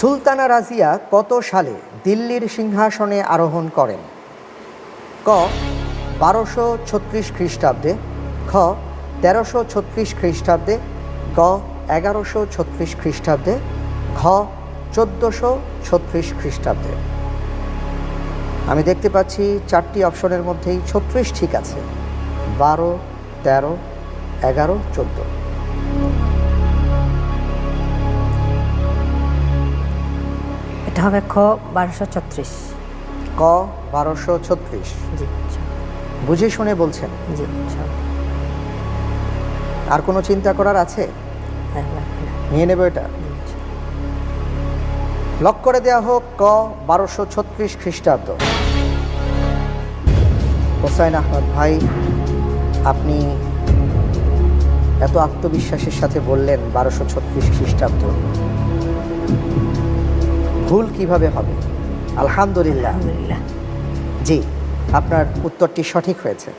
সুলতানা রাজিয়া কত সালে দিল্লির সিংহাসনে আরোহণ করেন? ক, বারোশো ছত্রিশ খ্রিস্টাব্দে। খ, তেরোশো ছত্রিশ খ্রিস্টাব্দে। গ, এগারোশো ছত্রিশ খ্রিস্টাব্দে। ঘ, চোদ্দোশো ছত্রিশ খ্রিস্টাব্দে। আমি দেখতে পাচ্ছি চারটি অপশনের মধ্যেই ছত্রিশ ঠিক আছে। বারো, তেরো, এগারো, চোদ্দ। এটা হবে খ বারোশো ছত্রিশ। ক বারোশো ছত্রিশ। জি বুঝে শুনে বলছেন। জি আর কোনো চিন্তা করার আছে? হ্যাঁ, নিয়ে নেব এটা। লক করে দেওয়া হোক ক বারোশো ছত্রিশ খ্রিস্টাব্দ। হোসাইন আহমদ ভাই আপনি এত আত্মবিশ্বাসের সাথে বললেন বারোশো ছত্রিশ খ্রিস্টাব্দ। ভুল কীভাবে হবে? আলহামদুলিল্লাহ। জি আপনার উত্তরটি সঠিক হয়েছে।